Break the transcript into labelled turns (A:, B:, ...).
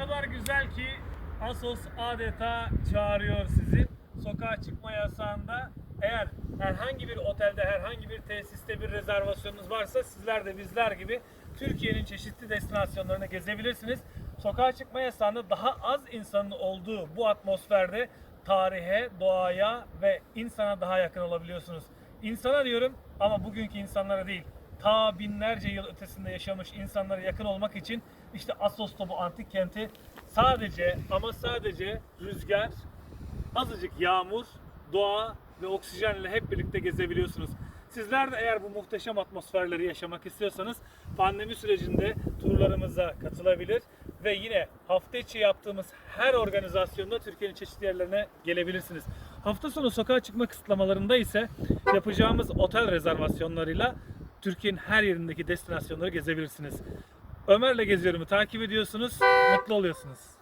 A: kadar güzel ki Asos adeta çağırıyor sizi. Sokağa çıkma yasağında eğer herhangi bir otelde, herhangi bir tesiste bir rezervasyonunuz varsa sizler de bizler gibi Türkiye'nin çeşitli destinasyonlarını gezebilirsiniz. Sokağa çıkma yasağında daha az insanın olduğu bu atmosferde tarihe, doğaya ve insana daha yakın olabiliyorsunuz. İnsana diyorum ama bugünkü insanlara değil. Ta binlerce yıl ötesinde yaşamış insanlara yakın olmak için işte Assos'ta bu antik kenti sadece ama sadece rüzgar, azıcık yağmur, doğa ve oksijenle hep birlikte gezebiliyorsunuz. Sizler de eğer bu muhteşem atmosferleri yaşamak istiyorsanız pandemi sürecinde turlarımıza katılabilir ve yine hafta içi yaptığımız her organizasyonda Türkiye'nin çeşitli yerlerine gelebilirsiniz. Hafta sonu sokağa çıkma kısıtlamalarında ise yapacağımız otel rezervasyonlarıyla Türkiye'nin her yerindeki destinasyonları gezebilirsiniz. Ömer'le geziyorumu takip ediyorsunuz, mutlu oluyorsunuz.